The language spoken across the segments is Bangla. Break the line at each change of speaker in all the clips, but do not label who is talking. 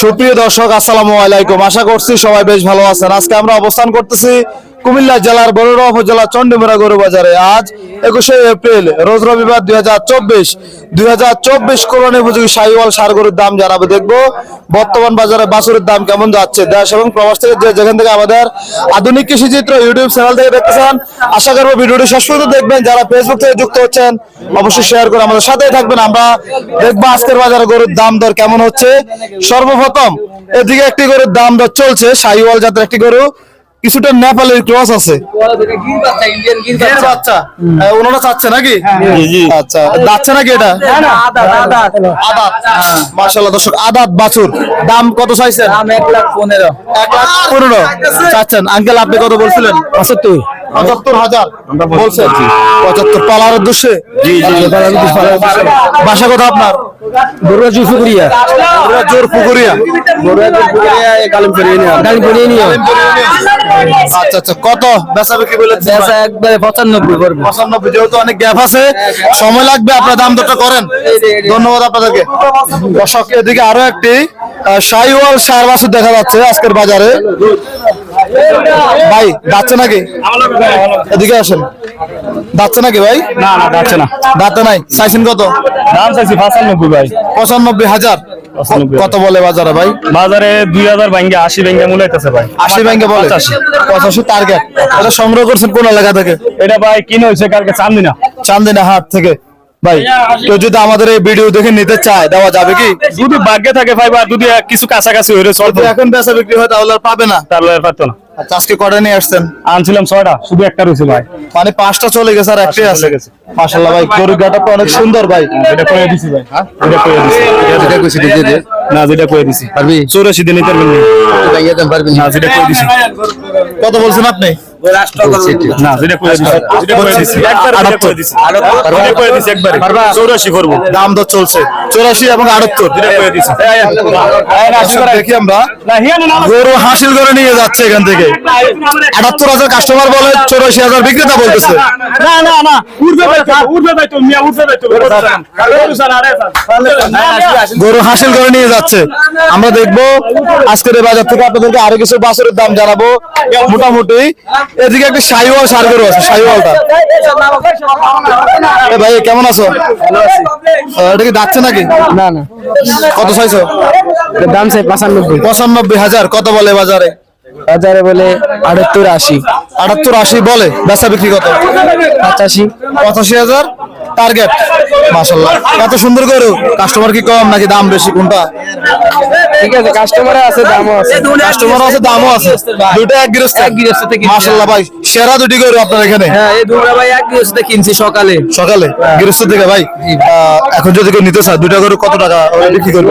সুপ্রিয় দর্শক আসসালামু আলাইকুম। আশা করছি সবাই বেশ ভালো আছেন। আজকে আমরা অবস্থান করতেছি কুমিল্লা জেলার বরুড়া উপজেলা চন্ডিমুড়া গরু বাজারে আজ একুশে এপ্রিল, রোজ রবিবার দুই হাজার চব্বিশ, দুই হাজার চব্বিশ কোরআন উপযোগী শাহিওয়াল সার গরুর দাম জানাব, দেখব বর্তমান বাজারে বাছুরের দাম কেমন যাচ্ছে দেশ এবং প্রবাস থেকে যে যেখান থেকে আমাদের আধুনিক কৃষি চিত্র ইউটিউব চ্যানেল থেকে দেখতেছেন, আশা করব ভিডিওটি শেষ পর্যন্ত দেখবেন, যারা ফেসবুক থেকে যুক্ত হচ্ছেন, অবশ্যই শেয়ার করে আমাদের সাথেই থাকবেন, আমরা দেখব আজকের বাজারে গরুর দাম দর কেমন হচ্ছে। সর্বপ্রথম এদিকে একটি গরুর দাম দর চলছে শাহিওয়াল জাতের একটি গরু কিছুটা নেপালের ক্রস আছে। গির বাচ্চা ওনারা চাচ্ছে নাকি? আচ্ছা যাচ্ছে নাকি এটা? আদাত মাশাআল্লাহ দর্শক আদাত বাছুর। দাম কত চাইছেন? এক লাখ পনেরো। চাচ্ছেন। আঙ্কেল আপনি কত বলছিলেন? পঁচাত্তর। পঁচাত্তর হাজার। বলছেন। পঁচাত্তর পালার উদ্দেশ্যে? বাসা কথা আপনার? জোর পুকুরিয়া। আচ্ছা আচ্ছা কত? বেচা বিক্রি বলে
একবারে পঁচানব্বই করব।
পঁচানব্বই যেহেতু অনেক গ্যাপ আছে সময় লাগবে আপনার দাম দরটা করেন। ধন্যবাদ আপনাদেরকে। দর্শক এদিকে আরও একটি শাহিওয়াল সার বাছুর দেখা যাচ্ছে আজকের বাজারে। ভাই যাচ্ছে নাকি? এদিকে আসেন। যাচ্ছে নাকি ভাই?
না না যাচ্ছে না।
দাঁতে নাই। চাইছেন কত?
দাম চাইছি পঁচানব্বই ভাই।
পঁচানব্বই হাজার। কত বলে বাজারে ভাই?
বাজারে দুই হাজার ব্যাংকে আশি ভাঙ্গে মূলাইতেছে ভাই।
আশি ব্যাংকে বলে।
পঁচাশি।
টার্গেট এটা সংগ্রহ করছেন কোন এলাকা থেকে?
এটা ভাই কিনে হয়েছে কালকে চান্দিনা।
চান্দিনা হাট থেকে। ভাই কেউ যদি আমাদের এই ভিডিও দেখে নিতে চায় দেওয়া যাবে কি?
যদি ভাগ্যে থাকে ভাই বা যদি কিছু কাছাকাছি হয়ে চলতো
যদি এখন বেচা বিক্রি হয় তাহলে আর পাবে না।
তাহলে আর পারতো না।
আচ্ছা আজকে কটা নিয়ে আসছেন?
আনছিলাম ছয়টা শুধু একটা রয়েছে ভাই।
মানে পাঁচটা চলে গেছে আর একটাই আছে। মাশাল্লাহ ভাই গরুর গাটাটা অনেক সুন্দর ভাই।
এটা দিছি ভাই। এটা করে দিছি।
যেটা কইছি দিয়ে দে
না যেটা করে দিছি।
পারবি?
চৌরাশি দিন পারবেন না।
ভাইয়া দেন পারবি।
না যেটা করে দিছি।
কত বলছেন আপনি?
না যেটা করে দিছি যেটা করে দিছি। একবার করে দিছি যেটা করে দিছি একবারে। চৌরাশি করব।
দাম দর চলছে। চৌরাশি এবং আটাত্তর।
যেটা করে দিছি।
দেখি আমরা।
না না না
গরু হাসিল করে নিয়ে যাচ্ছে এখান থেকে। কাস্টমার বলে চৌরাশি হাজার বিক্রেতা বলতেছে।
না না না উঠবে ভাই উঠবে ভাই তো মিয়া উঠবে ভাই তো।
গরু হাসিল করে নিয়ে যাচ্ছে। আমরা দেখব আজকের বাজার থেকে আপনাদেরকে আরও কিছু বাছরের দাম জানাব। মোটামুটি এদিকে একটা সাইওয়াল সার গরু আছে সাইওয়ালটা এ ভাই কেমন আছো? এটা কি যাচ্ছে নাকি?
না না।
কত চাইছো
দাম চাই পঁচানব্বই।
পঁচানব্বই হাজার কত বলে বাজারে?
হাজারে বলে আটাত্তর আশি।
আটাত্তর আশি বলে বেচা বিক্রি কত?
পঁচাশি।
পঁচাশি হাজার টার্গেট মাসাল্লাহ এত সুন্দর গরু কাস্টমার কি কম নাকি দাম বেশি কোনটা?
ঠিক আছে কাস্টমার আছে দামও আছে।
কাস্টমার আছে দামও আছে। দুটো এক গৃহস্থ।
এক গৃহস্থ থেকে
মাসাল্লাহ ভাই সেরা দুটি গরু আপনার এখানে।
হ্যাঁ এই দুটো ভাই এক গৃহস্থ কিনছি সকালে।
সকালে? গৃহস্থ থেকে ভাই? এখন যদি কেউ নিতে চায় দুটা গরু কত টাকা? বিক্রি করবে।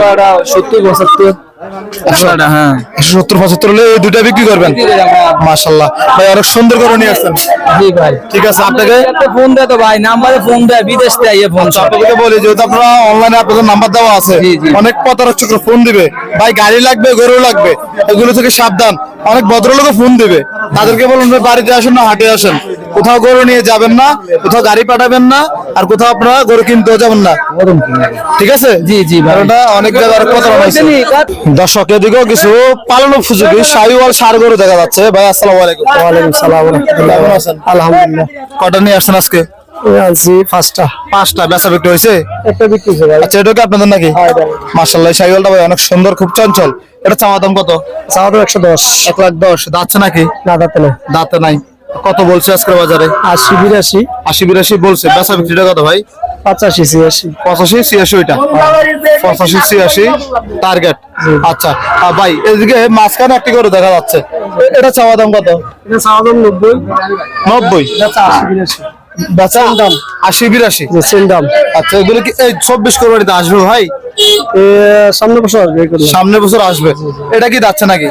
সত্তর পঁচাত্তর। হ্যাঁ
একশো সত্তর পঁচাত্তর হলে এই দুটা বিক্রি করবেন। মাসাল্লাহ ভাই অনেক সুন্দর করে নিয়ে আসছেন।
জি ভাই।
ঠিক আছে আপনাকে
ফোন দেয় তো ভাই। নাম্বারে ফোন দেয় বিদেশ দেয় ফোন
আপনাদেরকে বলি যেহেতু আপনারা অনলাইনে আপনাদের নাম্বার দেওয়া আছে
জি, জি।
অনেক প্রতারক চক্র ফোন দিবে। ভাই গাড়ি লাগবে গরু লাগবে এগুলো থেকে সাবধান। অনেক ভদ্রলোকও ফোন দিবে। তাদেরকে বলুন বাড়িতে আসেন না হাটে আসেন। কোথাও গরু নিয়ে যাবেন না কোথাও গাড়ি পাঠাবেন না আর কোথাও আপনারা গরু কিনতেও যাবেন না। ঠিক আছে?
জি, জি।
অনেক জায়গায় অনেক হয়েছে। দর্শক এদিকেও কিছু পালন উপযোগী সাইওয়াল সার গরু দেখা যাচ্ছে। ভাই আসসালামু আলাইকুম। সালাম কেমন আছেন?
আলহামদুলিল্লাহ।
কটা নিয়ে আসছেন আজকে?
আনছি পাঁচটা।
পাঁচটা বেচা বিক্রি হয়েছে?
একটা বিক্রি হয়েছে ভাই।
আচ্ছা এটা কি আপনাদের নাকি? মার্শাল্লাহ সাইকেলটা ভাই অনেক সুন্দর খুব চঞ্চল। এটা চাওয়া দাম কত?
চাওয়া একশো দশ।
এক লাখ দশ। দাঁতছে নাকি?
না দাঁতে না
দাঁতে নাই। কত বলছে আজকের বাজারে?
আশি বিরাশি।
আশি বিরাশি বলছে। বেচা বিক্রিটা কত ভাই?
পঁচাশি ছিয়াশি।
পঁচাশি ছিয়াশি ওইটা। পঁচাশি ছিয়াশি টার্গেট আচ্ছা আর ভাই এদিকে মাঝখানে একটি করে দেখা যাচ্ছে। এটা চাওয়া দাম কত?
এটা চাওয়া দাম নব্বই।
নব্বই?
আশি
দাম আশি বিরাশি?
দাম।
আচ্ছা এগুলো কি এই চব্বিশ কোরবানিতে আসবে ভাই?
সামনে বছর আসবে
সামনে বছর আসবে। এটা কি যাচ্ছে নাকি?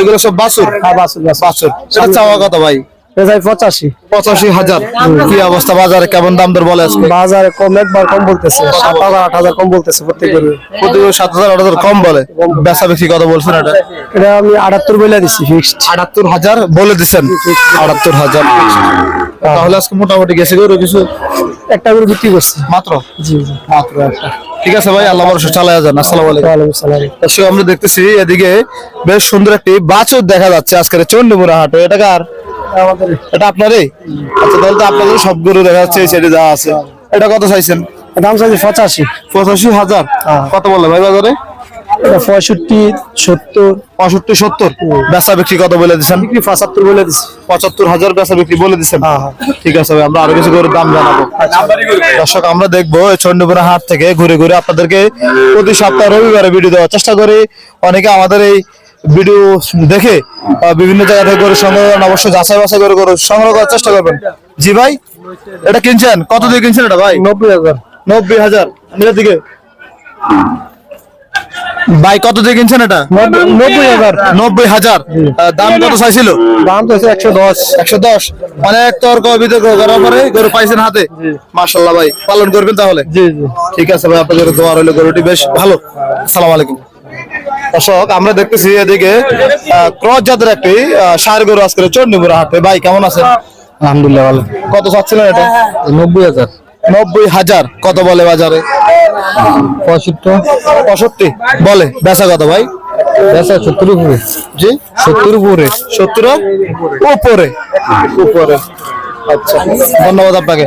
এগুলো সব বাছুর?
হ্যাঁ বাসুর বাসুর
এটা চাওয়া কত ভাই?
পঁচাশি।
পঁচাশি হাজার। কি অবস্থা? বাজারে কেমন দাম দর বলে আজকে?
বাজারে কম একবার কম বলতেছে। সাত হাজার আট হাজার কম বলতেছে প্রত্যেক গরু
প্রতি সাত হাজার আট হাজার কম বলে? বেচা বিক্রি কত বলছেন এটা?
এটা আমি আটাত্তর বলে দিচ্ছি ফিক্সড
আটাত্তর হাজার বলে দিচ্ছেন আটাত্তর হাজার। তাহলে আজকে মোটামুটি গেছে গরু কিছু?
একটা গরু বিক্রি করছি।
মাত্র?
জি জি।
মাত্র একটা। ঠিক আছে ভাই আল্লাহ ভরসা চালায় যান। আসসালামু আলাইকুম। দর্শক আমরা দেখতেছি এদিকে বেশ সুন্দর একটি বাছুর দেখা যাচ্ছে আজকের চন্ডীমুড়া হাটে। এটা কার? এটা আপনারই? আচ্ছা তাহলে তো আপনাদের সব গরু দেখা যাচ্ছে এই সাইডে যা আছে। এটা কত চাইছেন?
দাম চাইছে পঁচাশি।
পঁচাশি হাজার। কত বলে ভাই বাজারে?
পঁয়ষট্টি সত্তর।
পঁয়ষট্টি সত্তর। বেচা বিক্রি কত বলে দিচ্ছেন
বিক্রি পঁচাত্তর বলে
পঁচাত্তর হাজার বেচা বিক্রি বলে দিচ্ছেন ঠিক আছে ভাই আমরা আরও কিছু করে দাম জানাব। দর্শক আমরা দেখব চন্ডীপুরা হাট থেকে ঘুরে ঘুরে আপনাদেরকে প্রতি সপ্তাহে রবিবারে ভিডিও দেওয়ার চেষ্টা করি। অনেকে আমাদের এই ভিডিও দেখে বিভিন্ন জায়গা থেকে গরু সংগ্রহ করেন অবশ্যই যাচাই বাছাই করে গরু সংগ্রহ করার চেষ্টা করবেন। জি ভাই এটা কিনছেন? কত দিয়ে কিনছেন এটা ভাই?
নব্বই হাজার।
নব্বই হাজার। নিজের দিকে। ভাই কত দিয়ে কিনছেন এটা?
নব্বই হাজার।
নব্বই হাজার। দাম কত চাইছিল?
দাম চাইছে একশো দশ।
একশো দশ। অনেক তর্ক বিতর্ক করার পরে গরু পাইছেন হাতে? মার্শাল্লাহ ভাই পালন করবেন তাহলে? ঠিক আছে ভাই আপনাদের দোয়া রইল গরুটি বেশ ভালো। সালাম আলাইকুম। দর্শক আমরা দেখতেছি এদিকে ক্রস জাতের একটি সার গরু আজকে চন্ডীপুরা হাটে। ভাই কেমন আছেন?
আলহামদুলিল্লাহ ভালো।
কত চাচ্ছিলেন এটা?
নব্বই হাজার।
নব্বই হাজার কত বলে বাজারে?
পঁয়ষট্টি।
পঁয়ষট্টি বলে বেচা কত ভাই?
বেচা সত্তর উপরে।
জি?
সত্তর উপরে।
সত্তর উপরে। উপরে। আচ্ছা ধন্যবাদ আপনাকে।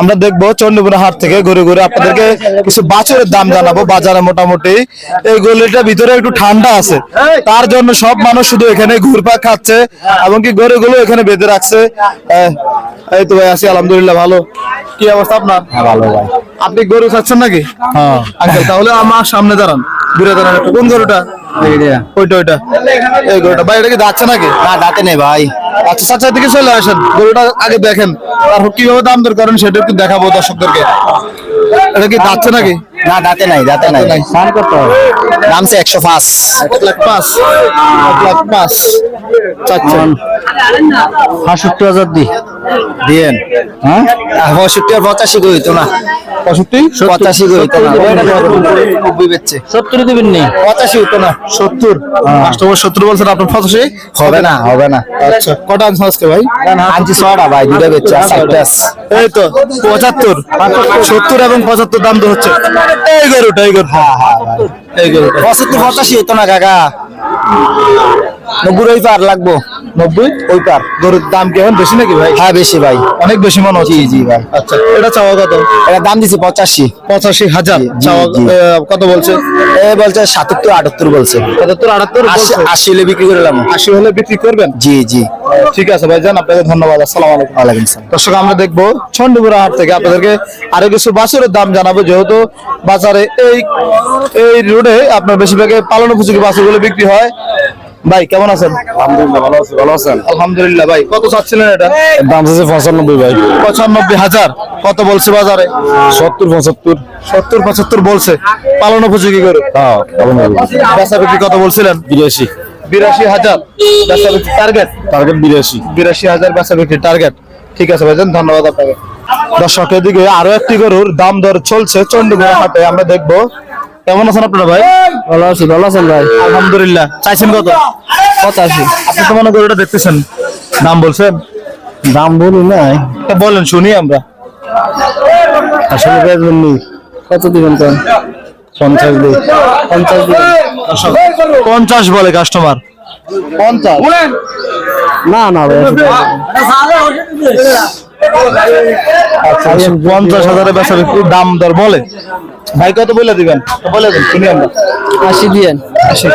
আমরা দেখব চন্ডীপুরা হাট থেকে ঘুরে ঘুরে আপনাদেরকে কিছু বাছুরের দাম জানাব বাজারে মোটামুটি। এই গলিটার ভিতরে একটু ঠান্ডা আছে। তার জন্য সব মানুষ শুধু এখানে ঘুরপাক খাচ্ছে এমনকি গরুগুলো এখানে বেঁধে রাখছে। এই তো ভাই আছি আলহামদুলিল্লাহ ভালো। কি অবস্থা আপনার?
ভালো ভাই।
আপনি গরু খাচ্ছেন নাকি?
হ্যাঁ।
আঙ্কেল তাহলে আমার সামনে দাঁড়ান। ঘুরে দাঁড়ান কোন গরুটা? ওইটা ওইটা। এই গরুটা। ভাই এটা কি যাচ্ছে নাকি?
না দাঁতে নেই ভাই।
আচ্ছা চাচা দিকে চলে আসেন। গরুটা আগে দেখেন। তারপর কীভাবে দাম দর করেন সেটা একটু দেখাবো দর্শকদেরকে। এটা কি যাচ্ছে নাকি?
না দাঁতে নাই দাঁতে নাই। স্নান করতে হবে দাম সে একশো পাঁচ।
এক লাখ পাঁচ। এক লাখ পাঁচ। চাচ্ছেন।
পঁয়ষট্টি হাজার দি। দিয়েন হ্যাঁ? পঁয়ষট্টি আর পঁচাশি কই তো না।
পঁয়ষট্টি?
পঁচাশি কই তো না। নব্বই বেচছে। সত্তর দিবেন নি
পঁচাশি হতো না। সত্তর? কাস্টমার সত্তর বলছেন আপনার পঁচাশি?
হবে না হবে না।
আচ্ছা কটা আজকে ভাই?
আনছি ছটা ভাই দুটা বেচছে আর চারটে
এই তো পঁচাত্তর। সত্তর এবং পঁচাত্তর দাম তো হচ্ছে। এই গরুটা এই গরুটা এই গরুটা।
পঁচাত্তর পঁচাশি হতো না কাকা। নব্বই ওই পার লাগবো।
নব্বই? ওই পার। গরুর দাম কি এখন বেশি নাকি ভাই?
হ্যাঁ বেশি ভাই।
অনেক বেশি মনে হচ্ছে।
জি ভাই।
আচ্ছা এটা চাওয়া কত?
এটা দাম দিছি পঁচাশি।
পঁচাশি হাজার। কত বলছে?
এ বলছে সাতাত্তর আটাত্তর বলছে।
পঁচাত্তর আটাত্তর
আশি হলে বিক্রি করলাম
আশি হলে বিক্রি করবেন?
জি জি।
ঠিক আছে ভাই যান আপনাকে ধন্যবাদ। আসসালামু আলাইকুম।
আসসালাম।
দর্শক আমরা দেখব চন্ডীপুরা হাট থেকে আপনাদেরকে আরও কিছু বাছুরের দাম জানাব। যেহেতু বাজারে এই এই রোডে আপনার বেশিরভাগে পালন উপযোগী বাছুরগুলো বিক্রি হয়। ভাই কেমন আছেন?
আলহামদুলিল্লাহ ভালো আছি ভালো আছেন?
আলহামদুলিল্লাহ ভাই কত চাচ্ছিলেন এটা?
দাম আছে পঁচানব্বই ভাই।
পঁচানব্বই হাজার। কত বলছে বাজারে?
সত্তর পঁচাত্তর।
সত্তর পঁচাত্তর বলছে। পালন উপযোগী করে
হ্যাঁ
বেচা বিক্রি কত বলছিলেন?
বিরাশি।
বিরাশি হাজার। বেচা বিক্রি টার্গেট
টার্গেট বিরাশি।
বিরাশি হাজার বেচা বিক্রি টার্গেট ঠিক আছে ভাইজান ধন্যবাদ আপনাকে। দর্শক এদিকে আরও একটি গরুর দাম দর চলছে চন্ডীগড় হাটে। আমরা দেখব কেমন আছেন আপনারা ভাই?
ভালো আছি ভালো আছেন ভাই?
আলহামদুলিল্লাহ। চাইছেন কত?
পঁচাশি।
আপনি তো মনে গরুটা দেখতেছেন। দাম বলছেন
দাম বলি নাই।
বলেন শুনি আমরা।
আসলে কত দিবেন তো পঞ্চাশ পঞ্চাশ
পঞ্চাশ বলে কাস্টমার পঞ্চাশ?
না না ভাই
আচ্ছা পঞ্চাশ হাজারের বেচা বিক্রি দাম দর বলে? ভাই কত বলে দিবেন? বলে দেন শুনি আমরা।
আশি দিয়েন।
আশি।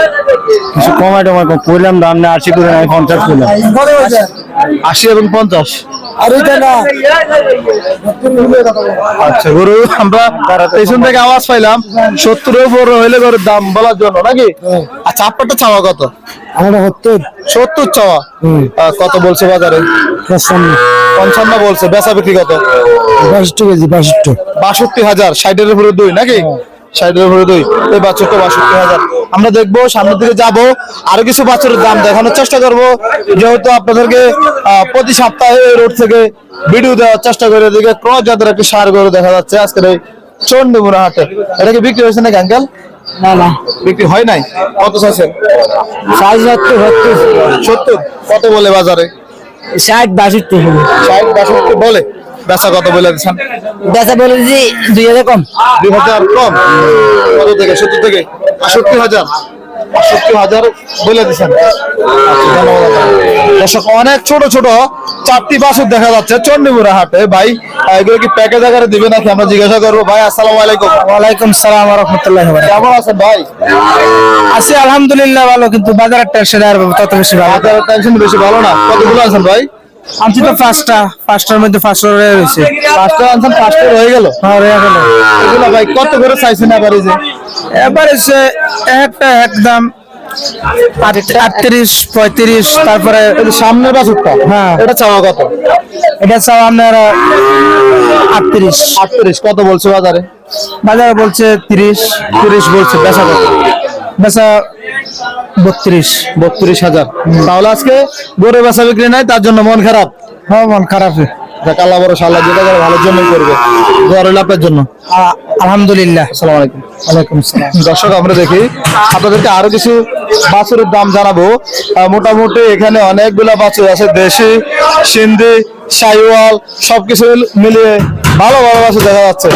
কিছু কমাই টমাই কম করলাম দাম না আশি করে আমি পঞ্চাশ করলাম
আশি এবং পঞ্চাশ। আচ্ছা গরু আমরা পেছন থেকে আওয়াজ পাইলাম সত্তরের উপর হইলে গরুর দাম বলার জন্য নাকি? আচ্ছা আপনারটা চাওয়া কত?
আমার হত্তর
সত্তর চাওয়া? কত বলছে বাজারে? পঞ্চান্ন বলছে বেচা বিক্রি কত?
বাষট্টি কেজি বাষট্টি।
বাষট্টি হাজার ষাটের উপরে দুই নাকি? ষাটের উপরে দুই এই বাচ্চাটা বাষট্টি হাজার। আমরা দেখব সামনের দিকে যাব আরও কিছু বাচ্চার দাম দেখানোর চেষ্টা করব। যেহেতু আপনাদেরকে প্রতি সপ্তাহে এই রোড থেকে ভিডিও দেওয়ার চেষ্টা করে এদিকে ক্রস জাতের একটি সার গরু দেখা যাচ্ছে আজকের এই চন্ডীমুড়া হাটে। এটা কি বিক্রি হয়েছে নাকি আঙ্কেল?
না না।
বিক্রি হয় নাই? কত চাইছেন
সত্তর সত্তর।
সত্তর? কত বলে বাজারে?
ষাট বাষট্টি।
ষাট বাষট্টি বলে? বেচা কত বলে দিচ্ছেন?
বেচা বলে দিছি দুই হাজার কম।
দুই হাজার কম? কত থেকে? সত্তর থেকে? আষট্টি হাজার? আষট্টি হাজার বলে দিচ্ছেন। দর্শক অনেক ছোট ছোট চারটি বাছুর দেখা যাচ্ছে চন্ডীপুরা হাটে। ভাই এগুলো কি প্যাকেজ আকারে দিবে নাকি আমরা জিজ্ঞাসা করব? ভাই আসসালামু আলাইকুম।
ওয়ালাইকুম সালাম রহমতুল্লাহ
কেমন আছেন ভাই?
আছি আলহামদুলিল্লাহ ভালো কিন্তু বাজারের টেনশন আর তত বেশি ভালো
বাজারের টেনশন বেশি ভালো না? কতগুলো আছেন ভাই?
আনছি তো পাঁচটা পাঁচটার মধ্যে পাঁচটা রয়েছে
পাঁচটা আনছেন পাঁচটা রয়ে গেল?
হ্যাঁ রয়ে গেল।
এগুলো ভাই কত করে চাইছেন এবার যে
এবারে সে একটা একদম আটত্রিশ পঁয়ত্রিশ তারপরে
সামনের বাছুরটা?
হ্যাঁ।
এটা চাওয়া কত?
এটা চাও আপনার আটত্রিশ।
আটত্রিশ কত বলছে বাজারে?
বাজারে বলছে তিরিশ।
তিরিশ বলছে বেচা কত?
বেচা বত্রিশ
বত্রিশ হাজার। তাহলে আজকে গরু বেচা বিক্রি নাই তার জন্য মন খারাপ?
হ্যাঁ মন খারাপ।
আল্লাহ বড় সাল্লাহ যেটা করে ভালোর জন্য করবে। জন্য।
আলহামদুলিল্লাহ।
আসসালামু আলাইকুম।
ওয়ালাইকুম আসসালাম।
দর্শক আমরা দেখি আপনাদেরকে আরও কিছু বাছুরের দাম জানাব। মোটামুটি এখানে অনেকগুলা বাছুর আছে দেশি সিন্ধি সাইওয়াল সবকিছু মিলিয়ে ভালো ভালো বাছুর দেখা যাচ্ছে।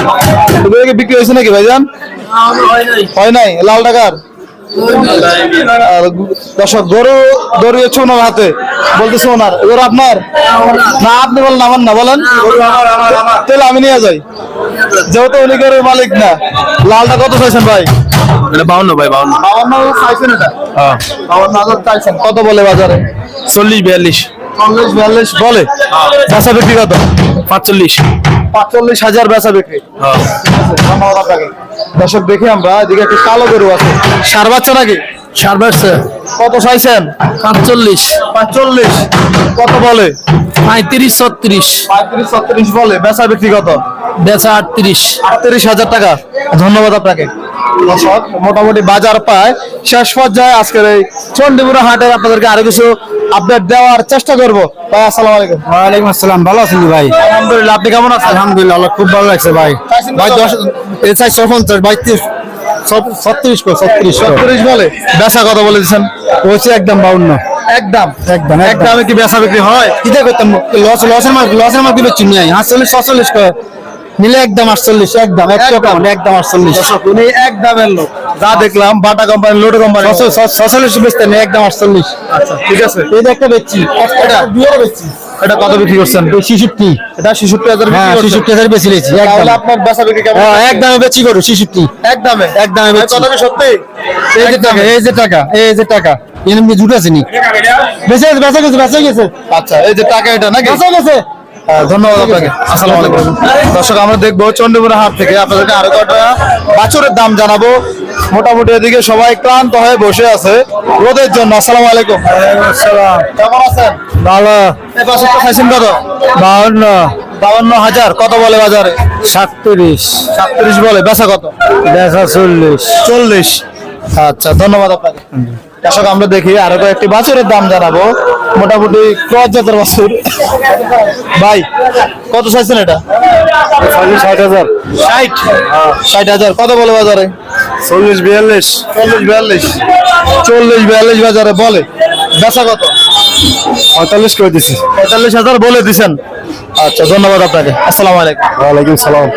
বিক্রি হয়েছে নাকি ভাইজান? হয় নাই? লাল টাকার? দর্শক গরু দৌড়িয়েছে ওনার হাতে বলতেছে ওনার এবার আপনার? না আপনি বলেন আমার না বলেন। তাহলে আমি নিয়ে যাই। যেহেতু উনি গরুর মালিক না লালটা কত চাইছেন ভাই?
বাউন্ন ভাই বাউন্ন।
বাউন্ন চাইছেন এটা? বাউন্ন হাজার চাইছেন। কত বলে বাজারে?
চল্লিশ বিয়াল্লিশ।
চল্লিশ বিয়াল্লিশ বলে? বেচা বিক্রি কত?
পাঁচচল্লিশ।
পাঁচচল্লিশ হাজার বেচা বিক্রি। ধন্যবাদ আপনাকে। দর্শক দেখি আমরা এদিকে একটি কালো গরু আছে। সার বাচ্চা নাকি?
সার বাচ্চা।
কত চাইছেন?
পাঁচচল্লিশ।
পাঁচচল্লিশ। কত বলে?
পঁয়ত্রিশ ছত্রিশ।
পঁয়ত্রিশ ছত্রিশ বলে। বেচা বিক্রি কত?
বেচা আটত্রিশ।
আটত্রিশ হাজার টাকা। ধন্যবাদ আপনাকে। দর্শক মোটামুটি বাজার পায় শেষ পর্যায়ে আজকের এই চন্ডীপুরা হাটে আপনাদেরকে আরও কিছু আপডেট দেওয়ার চেষ্টা করব। ভাই আসসালামু আলাইকুম।
ওয়ালাইকুম আসসালাম ভালো আছেন ভাই?
আলহামদুলিল্লাহ আপনি কেমন আছেন?
আলহামদুলিল্লাহ খুব ভালো লাগছে ভাই। ভাই দশ চাই পঞ্চাশ ভাই ছত্রিশ ছত্রিশ
ছত্রিশ বলে? বেচা কত বলে দিচ্ছেন
হচ্ছে একদম বাউন্ন।
একদম।
একদম
একদমে। কি বেচা বিক্রি হয়?
কিটা করতাম? লস লসের মাল লসের মাল দিবে চিনি আটচল্লিশ ছচল্লিশ নিলে একদম আটচল্লিশ একদম এক
একদম।
আটচল্লিশ।
উনি একদমের লোক। যা দেখলাম বাটা কোম্পানি লোড কোম্পানি
ছচল্লিশ বেচতে নেই একদম আটচল্লিশ।
আচ্ছা ঠিক আছে।
এই একটা বেচছি
এটা?
বেচছি।
এটা কত বিক্রি করছেন?
শিশুটি
এটা শিশুটি হাজার
হ্যাঁ শিশুটি হাজার বেশি লেছি একদম।
আপনার বেচা বিক্রি কেমন
হ্যাঁ একদমে বেচি করো
একদমে?
একদমে
সত্যি?
এই যে টাকা এই যে টাকা এই যে টাকা। এমনি জুটেছে নি? বেঁচে গেছে বেঁচে গেছে বেঁচে গেছে।
আচ্ছা এই যে টাকা এটা নাকি?
বেঁচে গেছে।
ধন্যবাদ আপনাকে। আসসালামু আলাইকুম। দর্শক আমরা দেখব চন্ডীপুরা হাট থেকে আপনাদেরকে আরও কটা বাছুরের দাম জানাব। মোটামুটি এদিকে সবাই ক্লান্ত হয়ে বসে আছে। রোদের জন্য আসসালামু আলাইকুম। কেমন আছেন?
ভালো।
খাইছেন কত?
বাউন্ন।
বাউন্ন হাজার কত বলে বাজারে?
সাতত্রিশ।
সাতত্রিশ বলে বেচা কত?
বেচা চল্লিশ।
চল্লিশ। আচ্ছা ধন্যবাদ আপনাকে। দর্শক আমরা দেখি আরও কয়েকটি বাছুরের দাম জানাব। মোটামুটি ক্রস জাতের বাছুর। ভাই কত চাইছেন এটা?
ষাট হাজার।
ষাট? ষাট হাজার। কত বলে বাজারে?
চল্লিশ বিয়াল্লিশ।
চল্লিশ বিয়াল্লিশ। চল্লিশ বিয়াল্লিশ বাজারে বলে। বেচা কত?
পঁয়তাল্লিশ করে দিছি।
পঁয়তাল্লিশ হাজার বলে দিছেন। আচ্ছা ধন্যবাদ আপনাকে। আসসালামু আলাইকুম।
ওয়ালাইকুম সালাম।